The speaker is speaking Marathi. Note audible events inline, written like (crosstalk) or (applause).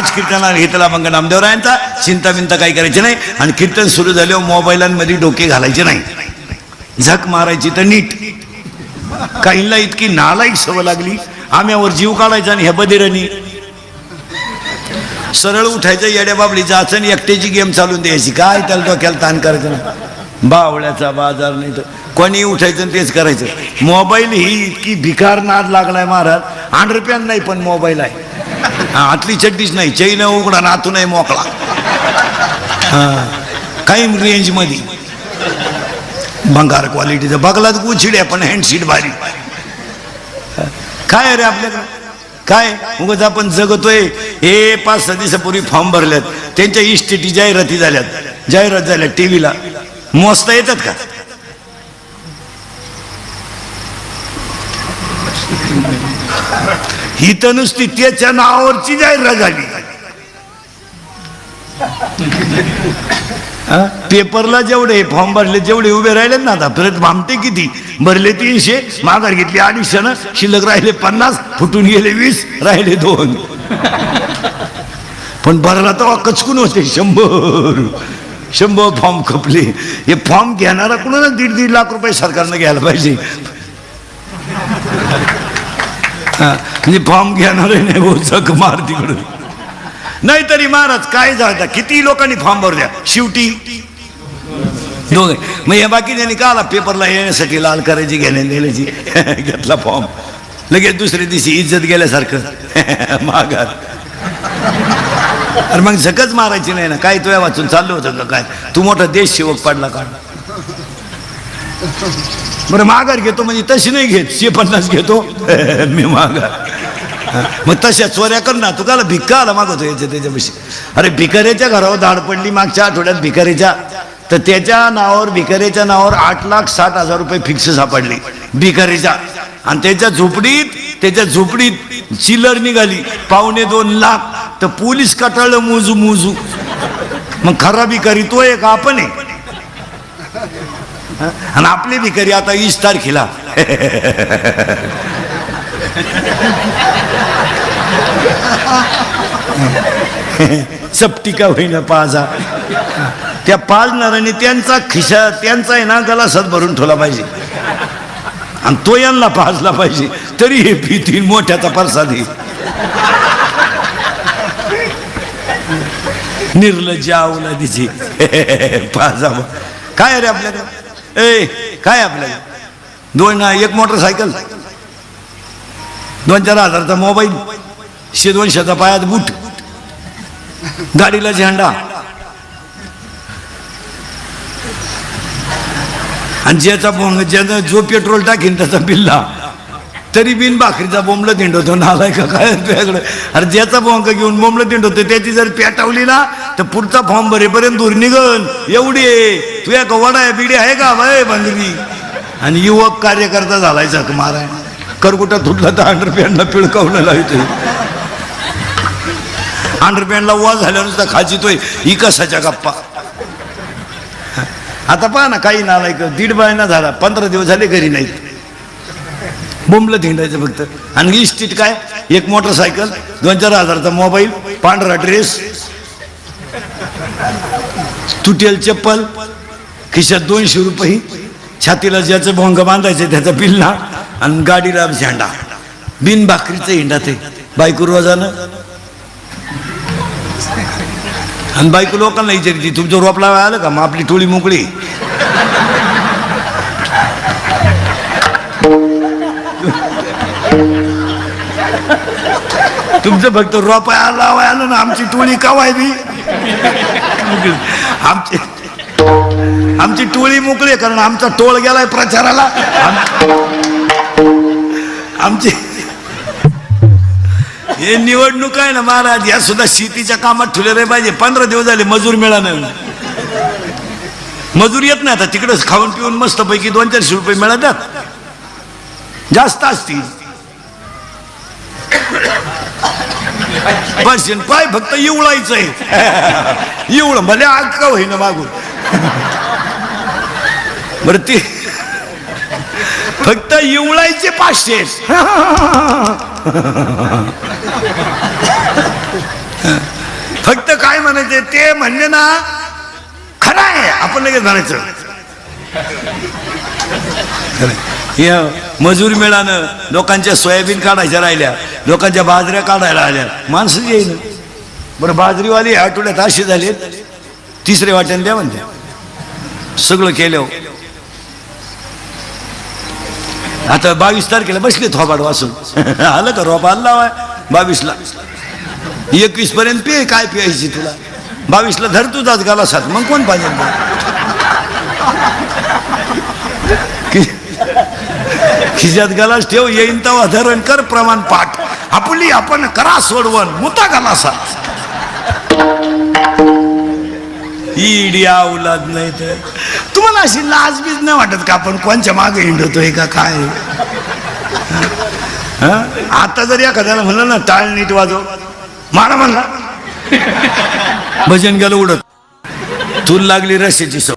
आज कीर्तनाला घेतला मग नामदेवरायांचा. चिंता बिंता काही करायची नाही. आणि कीर्तन सुरू झाल्यावर मोबाईलांमध्ये डोके घालायचे नाही. झक मारायची तर नीट. काहींना इतकी नालायक सवय लागली. आम्यावर जीव काढायचा आणि हे बदिरांनी सरळ उठायचं येड्या बाबडीचं आचन एकट्याची गेम चालून द्यायची. काय त्याला डोक्याला ताण करायचं नाही. बावळ्याचा बाजार नाही तर कोणी उठायचं आणि तेच करायचं. मोबाईल ही इतकी भिकार नाद लागलाय महाराज. अंडरपॅन नाही पण मोबाईल आहे. आतली चड्डीच नाही. चैन उघडा नातू नाही मोकळा. हा, काही रेंजमध्ये भंगार क्वालिटीचं बघलात उचिड्या पण हँडशीट भारी. काय रे आपल्याकडं? काय? उगाच आपण जगतोय. हे पाच सहा दिवसापूर्वी फॉर्म भरल्यात. त्यांच्या इस्टेटी जाहिराती झाल्यात. जाहिरात झाल्या टीव्हीला. मोजता येतात का? ही तर नुसती त्याच्या नावावरची जाहिरात झाली. पेपरला जेवढे फॉर्म भरले जेवढे उभे राहिले ना आता परत भामटे किती? भरले तीनशे माघार घेतली अडीचशे ना शिल्लक राहिले पन्नास फुटून गेले वीस राहिले दोन. पण भरला तर कचकून होते शंभर शंभर फॉर्म खपले. हे फॉर्म घेणारा कुणाला दीड दीड लाख रुपये सरकारनं घ्यायला पाहिजे? म्हणजे फॉर्म घेणार नाही हो जग मार तिकडून. नाही तरी महाराज काय झालं? किती लोकांनी फॉर्म भरल्या? शेवटी? दोघे. मग या बाकीच्यांनी का आला पेपरला येण्यासाठी लाल करायची घेण्या नेल्याची (laughs) घेतला फॉर्म. लगेच दुसऱ्या दिवशी इज्जत गेल्यासारखं. (laughs) माघार. अरे मग झकच मारायची नाही ना? काय तुया वाचून चाललं होतं का काय? तू मोठा देश सेवक पडला का? बरं माघार घेतो म्हणजे तशी नाही घेत. शे पन्नास घेतो. (laughs) मी माघार. मग तशा चोऱ्या कर ना तू भिक्का आला मागवतो याच्या त्याच्यापाशी. अरे भिकाऱ्याच्या घरावर धाड पडली मागच्या आठवड्यात भिकारीच्या तर त्याच्या नावावर भिकाऱ्याच्या नावावर आठ लाख साठ हजार रुपये फिक्स सापडले भिकारीच्या आणि त्याच्या झोपडीत त्याच्या झोपडीत चिलर निघाली. पावणे दोन लाख. तर पोलीस कटाळलं मोजू मोजू. मग खरा भिकारी तो एक आपण आहे? आणि आपली भिकारी आता वीस तारखेला. चपटी होईना पाजा. त्या पाजणाऱ्याने त्यांचा खिशा त्यांचा आहे ना गला सद भरून ठेवला पाहिजे. आणि तो यांना पाजला पाहिजे. तरी हे भीती मोठ्याचा प्रसाद आहे. निर्लज्ज आवला तिची पाजा. काय रे आपल्याकडे ए काय आपलं? दोन एक मोटरसायकल. दोन चार हजारचा मोबाईल. शे दोनशेचा पायात बूट. गाडीला झेंडा आणि ज्याचा ज्याचा जो पेट्रोल टाकीन त्याचा बिल्ला तरी बिन भाकरीचा बोंबलं दिंडवतो नालाय का काय तुझ्याकडे अरे ज्याचा बोंक घेऊन बोंबलं दिंडवतो त्याची जर पेटावली ना तर पुढचा फॉर्म भरेपर्यंत दूर निघन. एवढी आहे. तुझ्या का वडा आहे बिडी आहे का? बाय बंधवी आणि युवक कार्यकर्ता झालाय जग माराय करकुटा तुटला तर अंडरपॅन्टला पिळकावलं लावतोय अंडरपॅन्टला वा झाल्यानुसार खाचितोय ही कसाच्या गप्पा? आता पहा ना काही नालायक दीड महिना झाला पंधरा दिवस झाले घरी नाहीत. बोंबलं धिंडायचं फक्त. आणि इस्टीट काय? एक मोटरसायकल दोन चार हजारचा मोबाईल पांढरा ड्रेस तुटेल चप्पल खिशात दोनशे रुपये छातीला ज्याचं भोंग बांधायचं त्याचा पिल्ला आणि गाडीला झेंडा. बिन भाकरीचं हिंडा ते. बायको रोजानं. आणि बायको लोकांना विचारते तुमचं रोप लावा आलं का? मग आपली टोळी मोकळी तुमचं फक्त रोप लावाय आलं ना आमची टोळी कवाय बी. आमची आमची टोळी मोकळी कारण आमचा टोळ गेलाय प्रचाराला. आमची हे निवडणूक आहे ना महाराज या सुद्धा शेतीच्या कामात ठेवले रे पाहिजे. पंधरा दिवस झाले मजूर मिळालं मजूर येत नाही आता. तिकडच खाऊन पिऊन मस्त पैकी दोन चारशे रुपये मिळतात. जास्त असतील. पर्शन पाय फक्त इवळायचंय. इवळ भले आग का मागून. बर ते फक्त इवळायचे पाचशे. फक्त काय म्हणायचे ते म्हणले ना खरं आहे आपण लगेच म्हणायचं. मजूर मिळानं लोकांच्या सोयाबीन काढायच्या राहिल्या. लोकांच्या बाजऱ्या काढायला आल्या. माणसं येईन बरं बाजरीवाली आठवड्यात अशी झाली. तिसरे वाट्याने द्या म्हणते. सगळं केलं. आता बावीस तारखेला बसले थोबाड वाचून. (laughs) आलं का रोप? आला बावीसला. एकवीस पर्यंत पे काय प्यायची तुला? बावीसला धर तुझाच गाला साथ मग कोण पाहिजे? खिशात गलास ठेव येईन तवा धरण कर प्रमाण पाठ. आपली आपण करा सोडवण मुता गलासा ईडी अवलाद नाही तर. तुम्हाला अशी लाज बीज नाही वाटत का आपण कोणच्या मागे हिंडतोय का काय? हं? आता जर एखाद्याला म्हणलं ना टाळ नीट वाजव. मारा म्हणला. भजन गेलं उडत. तूल लागली रस्त्याची सव